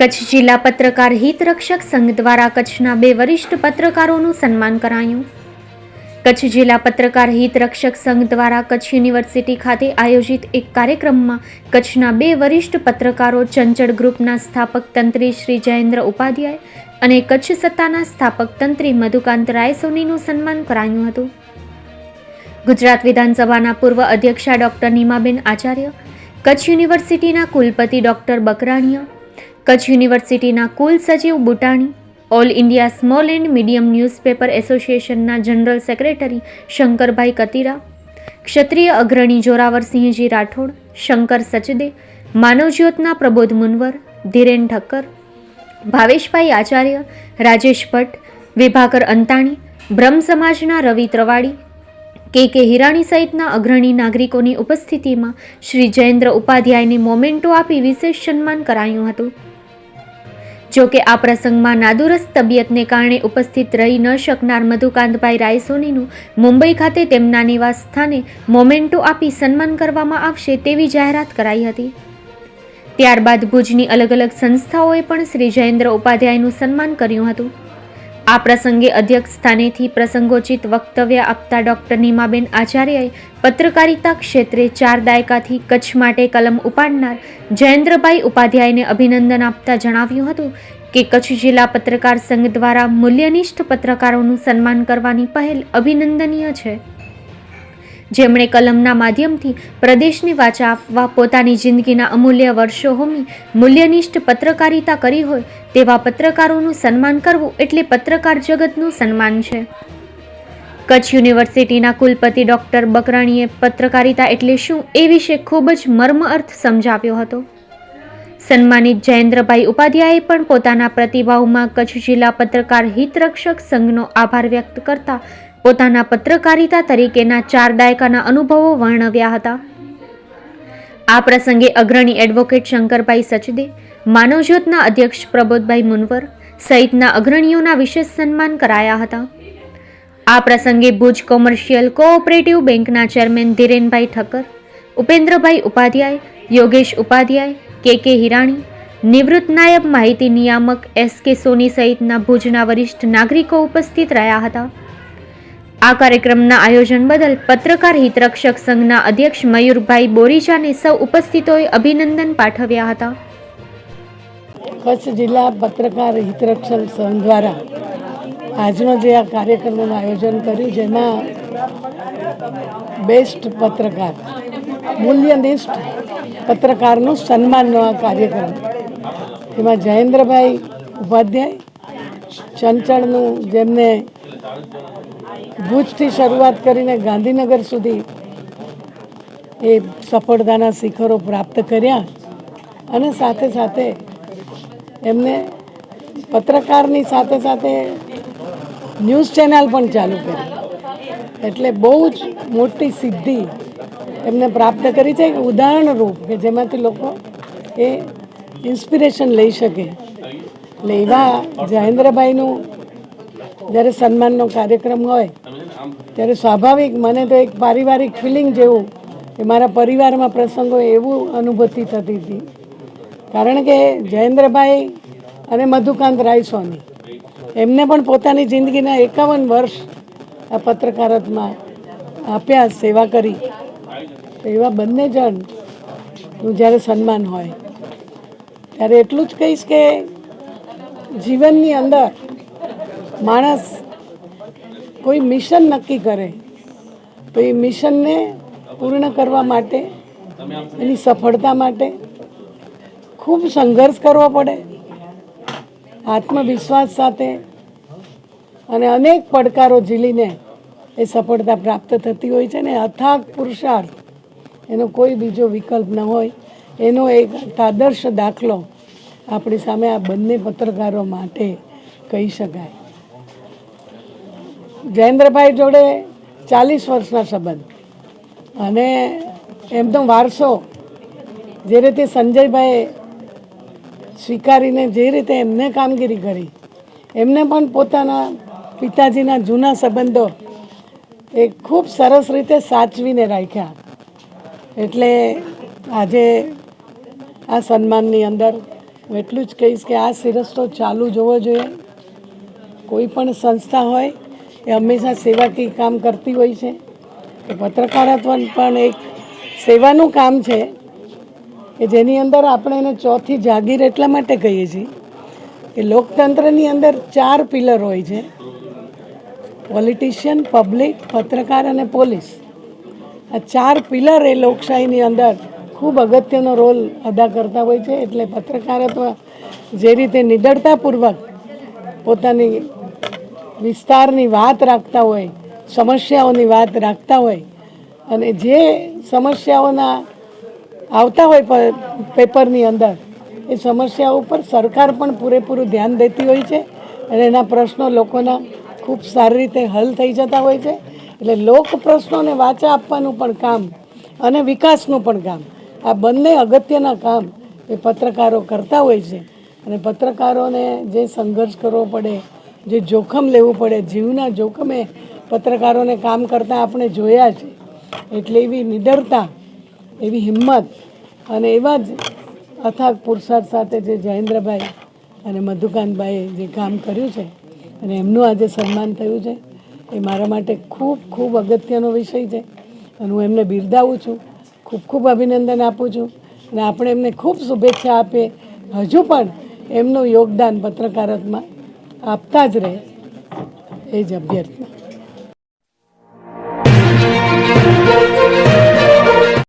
કચ્છ જિલ્લા પત્રકાર હિતરક્ષક સંઘ દ્વારા કચ્છના બે વરિષ્ઠ પત્રકારોનું સન્માન કરાયું. કચ્છ જિલ્લા પત્રકાર હિતરક્ષક સંઘ દ્વારા કચ્છ યુનિવર્સિટી ખાતે આયોજિત એક કાર્યક્રમમાં કચ્છના બે વરિષ્ઠ પત્રકારો ચંચળ ગ્રુપના સ્થાપક તંત્રી શ્રી જયેન્દ્ર ઉપાધ્યાય અને કચ્છ સત્તાના સ્થાપક તંત્રી મધુકાંત રાયસોનીનું સન્માન કરાયું હતું. ગુજરાત વિધાનસભાના પૂર્વ અધ્યક્ષા ડોક્ટર નીમાબેન આચાર્ય, કચ્છ યુનિવર્સિટીના કુલપતિ ડોક્ટર બકરાણીયા કચ્છ યુનિવર્સિટીના કુલ સચિવ Butani, all India small and medium newspaper એસોસિએશનના જનરલ સેક્રેટરી શંકરભાઈ કતીરા, ક્ષત્રિય અગ્રણી જોરાવરસિંહજી રાઠોડ, શંકર સચદે માનવજ્યોતના પ્રબોધ મુનવર, ધીરેન ઠક્કર, ભાવેશભાઈ આચાર્ય, રાજેશ ભટ્ટ, વિભાકર અંતાણી, બ્રહ્મ સમાજના રવિ ત્રવાડી, કે કે હિરાણી સહિતના અગ્રણી નાગરિકોની ઉપસ્થિતિમાં શ્રી જયેન્દ્ર ઉપાધ્યાયને મોમેન્ટો આપી વિશેષ સન્માન કરાયું હતું. જો કે આ પ્રસંગમાં નાદુરસ્ત તબિયતને કારણે ઉપસ્થિત રહી ન શકનાર મધુકાંતભાઈ રાયસોનીનું મુંબઈ ખાતે તેમના નિવાસ સ્થાને મોમેન્ટો આપી સન્માન કરવામાં આવશે તેવી જાહેરાત કરાઈ હતી. ત્યારબાદ ભુજની અલગ અલગ સંસ્થાઓએ પણ શ્રી જયેન્દ્ર ઉપાધ્યાયનું સન્માન કર્યું હતું. આ પ્રસંગે અધ્યક્ષ સ્થાનેથી પ્રસંગોચિત વક્તવ્ય આપતા ડોક્ટર નીમાબેન આચાર્યએ પત્રકારિતા ક્ષેત્રે ચાર દાયકાથી કચ્છ માટે કલમ ઉપાડનાર જયેન્દ્રભાઈ ઉપાધ્યાયને અભિનંદન આપતા જણાવ્યું હતું કે કચ્છ જિલ્લા પત્રકાર સંઘ દ્વારા મૂલ્યનિષ્ઠ પત્રકારોનું સન્માન કરવાની પહેલ અભિનંદનીય છે. જેમણે કલમના માધ્યમથી પ્રદેશને વાચા આપવા પોતાની જિંદગીના અમૂલ્ય વર્ષો હોમી મૂલ્યનિષ્ઠ પત્રકારિતા કરી હોય તેવા પત્રકારોનું સન્માન કરવું એટલે પત્રકાર જગતનું સન્માન છે. કચ્છ યુનિવર્સિટીના કુલપતિ ડૉક્ટર બકરાણીએ પત્રકારિતા એટલે શું એ વિશે ખૂબ જ મર્મ અર્થ સમજાવ્યો હતો. સન્માનિત જયેન્દ્રભાઈ ઉપાધ્યાયે પણ પોતાના પ્રતિભાવમાં કચ્છ જિલ્લા પત્રકાર હિતરક્ષક સંઘનો આભાર વ્યક્ત કરતા પોતાના પત્રકારિતા તરીકેના ચાર દાયકાના અનુભવો વર્ણવ્યા હતા. આ પ્રસંગે અગ્રણી એડવોકેટ શંકરભાઈ સચદે, માનવજ્યોતના અધ્યક્ષ પ્રબોધભાઈ મુનવર સહિતના અગ્રણીઓના વિશેષ સન્માન કરાયા હતા. આ પ્રસંગે ભુજ કોમર્શિયલ કોઓપરેટિવ બેંકના chairman Dhirenbhai Thakkar, Upendrabhai Upadhyay, Yogesh Upadhyay K K Hirani, નિવૃત્ત નાયબ માહિતી નિયામક એસ કે સોની સહિતના ભુજના વરિષ્ઠ નાગરિકો ઉપસ્થિત રહ્યા હતા. આ કાર્યક્રમના આયોજન બદલ પત્રકાર હિતરક્ષક સંઘના અધ્યક્ષ મયુરભાઈ બોરીજાને સૌ ઉપસ્થિતોએ અભિનંદન પાઠવ્યા હતા. કચ્છ જિલ્લા પત્રકાર હિતરક્ષક સંઘ દ્વારા આજનો જે આ કાર્યક્રમનું આયોજન કર્યું, જેમાં બેસ્ટ પત્રકાર, મૂલ્યનિષ્ઠ પત્રકારનું સન્માનનો આ કાર્યક્રમ. એમાં જયેન્દ્રભાઈ ઉપાધ્યાય, ચંચળનું જેમને ભુજથી શરૂઆત કરીને ગાંધીનગર સુધી એ સફળતાના શિખરો પ્રાપ્ત કર્યા અને સાથે સાથે એમને પત્રકારની સાથે સાથે ન્યૂઝ ચેનલ પણ ચાલુ કરી એટલે બહુ જ મોટી સિદ્ધિ એમને પ્રાપ્ત કરી છે. ઉદાહરણરૂપ કે જેમાંથી લોકો એ ઇન્સ્પિરેશન લઈ શકે. એટલે એવા જયેન્દ્રભાઈનું જ્યારે સન્માનનો કાર્યક્રમ હોય, ત્યારે સ્વાભાવિક મને તો એક પારિવારિક ફિલિંગ જેવું કે મારા પરિવારમાં પ્રસંગો એવું અનુભૂતિ થતી હતી. કારણ કે જયેન્દ્રભાઈ અને મધુકાંત રાયસ્વામી, એમને પણ પોતાની જિંદગીના એકાવન વર્ષ આ પત્રકારત્વમાં આપ્યા, સેવા કરી. એવા બંને જણનું જ્યારે સન્માન હોય, ત્યારે એટલું જ કહીશ કે જીવનની અંદર માણસ કોઈ મિશન નક્કી કરે, તો એ મિશનને પૂર્ણ કરવા માટે, એની સફળતા માટે ખૂબ સંઘર્ષ કરવો પડે, આત્મવિશ્વાસ સાથે અને અનેક પડકારો ઝીલીને એ સફળતા પ્રાપ્ત થતી હોય છે ને અથાગ પુરુષાર્થ, એનો કોઈ બીજો વિકલ્પ ન હોય, એનો એક આદર્શ દાખલો આપણી સામે આ બંને પત્રકારો માટે કહી શકાય. જયેન્દ્રભાઈ જોડે ચાલીસ વર્ષના સંબંધ. અને એમનો વારસો જે રીતે સંજયભાઈએ સ્વીકારીને જે રીતે એમને કામગીરી કરી, એમને પણ પોતાના પિતાજીના જૂના સંબંધો એ ખૂબ સરસ રીતે સાચવીને રાખ્યા. એટલે આજે આ સન્માનની અંદર હું એટલું જ કહીશ કે આ સિરસ્તો ચાલુ જોવો જોઈએ. કોઈ પણ સંસ્થા હોય એ હંમેશા સેવાકીય કામ કરતી હોય છે. પત્રકારત્વ પણ એક સેવાનું કામ છે કે જેની અંદર આપણે એને ચોથી જાગીર એટલા માટે કહીએ છીએ કે લોકતંત્રની અંદર ચાર પિલર હોય છે. પોલિટિશિયન, પબ્લિક, પત્રકાર અને પોલીસ. આ ચાર પિલર એ લોકશાહીની અંદર ખૂબ અગત્યનો રોલ અદા કરતા હોય છે. એટલે પત્રકારત્વ જે રીતે નિડરતાપૂર્વક પોતાની વિસ્તારની વાત રાખતા હોય, સમસ્યાઓની વાત રાખતા હોય, અને જે સમસ્યાઓના આવતા હોય પેપરની અંદર, એ સમસ્યાઓ ઉપર સરકાર પણ પૂરેપૂરું ધ્યાન દેતી હોય છે, અને એના પ્રશ્નો લોકોના ખૂબ સારી રીતે હલ થઈ જતા હોય છે. એટલે લોક પ્રશ્નોને વાચા આપવાનું પણ કામ, અને વિકાસનું પણ કામ. આ બંને અગત્યના કામ એ પત્રકારો કરતા હોય છે, અને પત્રકારોને જે સંઘર્ષ કરવો પડે જે જોખમ લેવું પડે, જીવના જોખમે પત્રકારોને કામ કરતાં આપણે જોયા છે. એટલે એવી નિડરતા, એવી હિંમત અને એવા જ અથાગ પુરુષાર્થ સાથે જે જયેન્દ્રભાઈ અને મધુકાંતભાઈએ જે કામ કર્યું છે અને એમનું આજે સન્માન થયું છે, એ મારા માટે ખૂબ ખૂબ અગત્યનો વિષય છે અને હું એમને બિરદાવું છું, ખૂબ ખૂબ અભિનંદન આપું છું અને આપણે એમને ખૂબ શુભેચ્છા આપીએ. હજુ પણ એમનું યોગદાન પત્રકારત્વમાં આપતા જ રહે એ જ અભ્યર્થના.